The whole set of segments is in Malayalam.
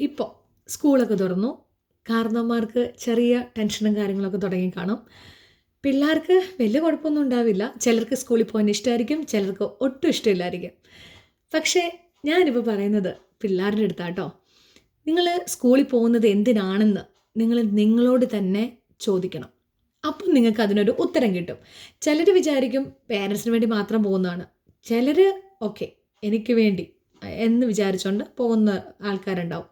ഇപ്പോൾ സ്കൂളൊക്കെ തുറന്നു. കാരണവന്മാർക്ക് ചെറിയ ടെൻഷനും കാര്യങ്ങളൊക്കെ തുടങ്ങി കാണും. പിള്ളേർക്ക് വലിയ കുഴപ്പമൊന്നും ഉണ്ടാവില്ല. ചിലർക്ക് സ്കൂളിൽ പോകാൻ ഇഷ്ടമായിരിക്കും ചിലർക്ക് ഒട്ടും ഇഷ്ടമില്ലായിരിക്കും. പക്ഷേ ഞാനിപ്പോൾ പറയുന്നത് പിള്ളേരുടെ അടുത്താട്ടോ നിങ്ങൾ സ്കൂളിൽ പോകുന്നത് എന്തിനാണെന്ന് നിങ്ങൾ നിങ്ങളോട് തന്നെ ചോദിക്കണം. അപ്പം നിങ്ങൾക്ക് അതിനൊരു ഉത്തരം കിട്ടും. ചിലർ വിചാരിക്കും പേരൻസിന് വേണ്ടി മാത്രം പോകുന്നതാണ്. ചിലർ ഓക്കെ എനിക്ക് വേണ്ടി. എന്ന് വിചാരിച്ചുകൊണ്ട് പോകുന്ന ആൾക്കാരുണ്ടാവും.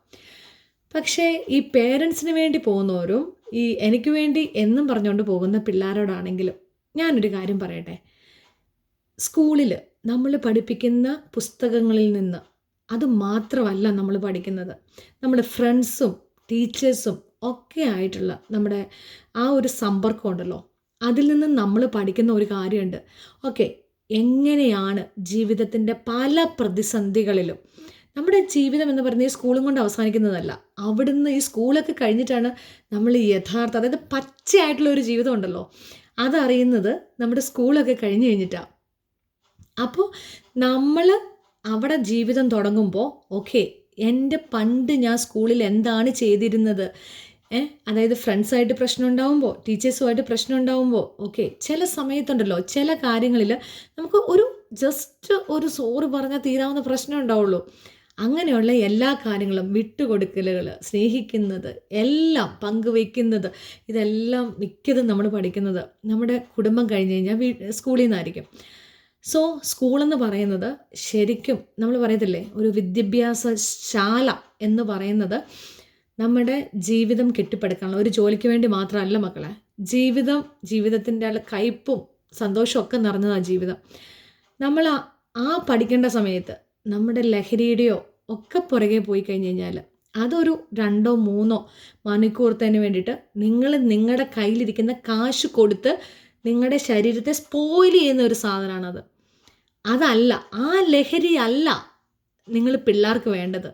പക്ഷേ ഈ പേരൻസിന് വേണ്ടി പോകുന്നവരും ഈ എനിക്ക് വേണ്ടി എന്നും പറഞ്ഞുകൊണ്ട് പോകുന്ന പിള്ളേരോടാണെങ്കിലും ഞാനൊരു കാര്യം പറയട്ടെ. സ്കൂളിൽ നമ്മൾ പഠിപ്പിക്കുന്ന പുസ്തകങ്ങളിൽ നിന്ന് അത് മാത്രമല്ല നമ്മൾ പഠിക്കുന്നത്. നമ്മുടെ ഫ്രണ്ട്സും ടീച്ചേഴ്സും ഒക്കെ ആയിട്ടുള്ള നമ്മുടെ ആ ഒരു സമ്പർക്കം ഉണ്ടല്ലോ അതിൽ നിന്ന് നമ്മൾ പഠിക്കുന്ന ഒരു കാര്യമുണ്ട്. ഓക്കെ എങ്ങനെയാണ് ജീവിതത്തിന്റെ പല പ്രതിസന്ധികളിലും? നമ്മുടെ ജീവിതം എന്ന് പറയുന്നത് ഈ സ്കൂളും കൊണ്ട് അവസാനിക്കുന്നതല്ല. അവിടുന്ന് ഈ സ്കൂളൊക്കെ കഴിഞ്ഞിട്ടാണ് നമ്മൾ യഥാർത്ഥ അതായത് പച്ചയായിട്ടുള്ള ഒരു ജീവിതം ഉണ്ടല്ലോ. അതറിയുന്നത് നമ്മുടെ സ്കൂളൊക്കെ കഴിഞ്ഞ് കഴിഞ്ഞിട്ടാണ് അപ്പോൾ നമ്മൾ അവിടെ ജീവിതം തുടങ്ങുമ്പോൾ ഓക്കെ എന്റെ പണ്ട് ഞാൻ സ്കൂളിൽ എന്താണ് ചെയ്തിരുന്നത്? ഏ? അതായത് ഫ്രണ്ട്സായിട്ട് പ്രശ്നം ഉണ്ടാവുമ്പോൾ ടീച്ചേഴ്സുമായിട്ട് പ്രശ്നം ഉണ്ടാവുമ്പോൾ ഓക്കെ ചില സമയത്തുണ്ടല്ലോ ചില കാര്യങ്ങളിൽ നമുക്ക് ഒരു ജസ്റ്റ് ഒരു സോറ് പറഞ്ഞാൽ തീരാവുന്ന പ്രശ്നം ഉണ്ടാവുള്ളൂ. അങ്ങനെയുള്ള എല്ലാ കാര്യങ്ങളും വിട്ടുകൊടുക്കലുകൾ സ്നേഹിക്കുന്നത് എല്ലാം പങ്കുവയ്ക്കുന്നത് ഇതെല്ലാം മിക്കതും നമ്മൾ പഠിക്കുന്നത് നമ്മുടെ കുടുംബം കഴിഞ്ഞ് കഴിഞ്ഞാൽ വീ സ്കൂളിൽ നിന്നായിരിക്കും. സോ സ്കൂളെന്ന് പറയുന്നത് ശരിക്കും നമ്മൾ പറയത്തില്ലേ ഒരു വിദ്യാഭ്യാസ ശാല എന്ന് പറയുന്നത് നമ്മുടെ ജീവിതം കെട്ടിപ്പടുക്കാനുള്ള ഒരു ജോലിക്ക് വേണ്ടി മാത്രമല്ല മക്കളെ. ജീവിതം ജീവിതത്തിന്റെ കയ്പും സന്തോഷവും ഒക്കെ നിറഞ്ഞതാണ് ജീവിതം. നമ്മൾ ആ പഠിക്കേണ്ട സമയത്ത് നമ്മുടെ ലഹരിയുടെയോ ഒക്കെ പുറകെ പോയി കഴിഞ്ഞ് കഴിഞ്ഞാൽ അതൊരു രണ്ടോ മൂന്നോ മണിക്കൂർത്തതിന് വേണ്ടിയിട്ട് നിങ്ങൾ നിങ്ങളുടെ കയ്യിലിരിക്കുന്ന കാശ് കൊടുത്ത് നിങ്ങളുടെ ശരീരത്തെ സ്പോയിൽ ചെയ്യുന്ന ഒരു സാധനമാണത്. അതല്ല ആ ലഹരി അല്ല നിങ്ങൾ പിള്ളേർക്ക് വേണ്ടത്.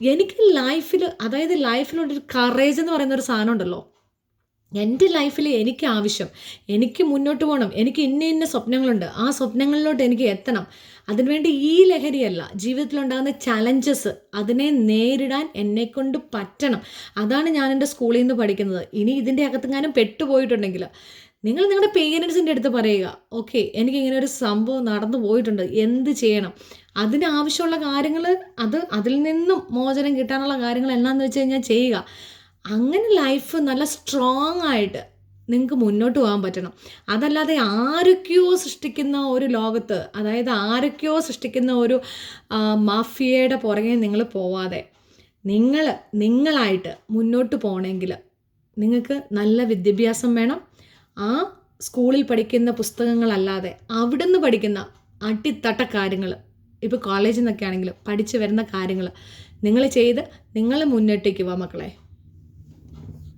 എനിക്ക് ലൈഫിൽ അതായത് ലൈഫിലുള്ളൊരു കറേജ് എന്ന് പറയുന്ന ഒരു സാധനം ഉണ്ടല്ലോ. എന്റെ ലൈഫിൽ എനിക്ക് ആവശ്യം എനിക്ക് മുന്നോട്ട് പോകണം എനിക്ക് ഇന്ന ഇന്ന സ്വപ്നങ്ങളുണ്ട് ആ സ്വപ്നങ്ങളിലോട്ട് എനിക്ക് എത്തണം. അതിനുവേണ്ടി ഈ ലഹരിയല്ല ജീവിതത്തിലുണ്ടാകുന്ന ചലഞ്ചസ് അതിനെ നേരിടാൻ എന്നെക്കൊണ്ട് പറ്റണം. അതാണ് ഞാൻ എന്റെ സ്കൂളിൽ നിന്ന് പഠിക്കുന്നത്. ഇനി ഇതിന്റെ അകത്തെങ്ങാനും പെട്ടുപോയിട്ടുണ്ടെങ്കിൽ നിങ്ങൾ നിങ്ങളുടെ പേരൻസിന്റെ അടുത്ത് പറയുക ഓക്കെ എനിക്ക് ഇങ്ങനെ ഒരു സംഭവം നടന്നു പോയിട്ടുണ്ട് എന്ത് ചെയ്യണം? അതിനാവശ്യമുള്ള കാര്യങ്ങൾ അത് അതിൽ നിന്നും മോചനം കിട്ടാനുള്ള കാര്യങ്ങൾ എന്നാന്ന് വെച്ച് കഴിഞ്ഞാൽ ചെയ്യുക. അങ്ങനെ ലൈഫ് നല്ല സ്ട്രോങ് ആയിട്ട് നിങ്ങൾക്ക് മുന്നോട്ട് പോകാൻ പറ്റണം. അതല്ലാതെ ആരൊക്കെയോ സൃഷ്ടിക്കുന്ന ഒരു ലോകത്ത് അതായത് ആരൊക്കെയോ സൃഷ്ടിക്കുന്ന ഒരു മാഫിയയുടെ പുറകെ നിങ്ങൾ പോവാതെ നിങ്ങൾ നിങ്ങളായിട്ട് മുന്നോട്ട് പോകണമെങ്കിൽ നിങ്ങൾക്ക് നല്ല വിദ്യാഭ്യാസം വേണം ആ സ്കൂളിൽ പഠിക്കുന്ന പുസ്തകങ്ങളല്ലാതെ അവിടെ നിന്ന് പഠിക്കുന്ന അട്ടിത്തട്ട കാര്യങ്ങൾ ഇപ്പോൾ കോളേജിൽ നിന്നൊക്കെ ആണെങ്കിലും പഠിച്ചു വരുന്ന കാര്യങ്ങൾ നിങ്ങൾ ചെയ്ത് നിങ്ങൾ മുന്നോട്ടേക്ക് വാ മക്കളെ.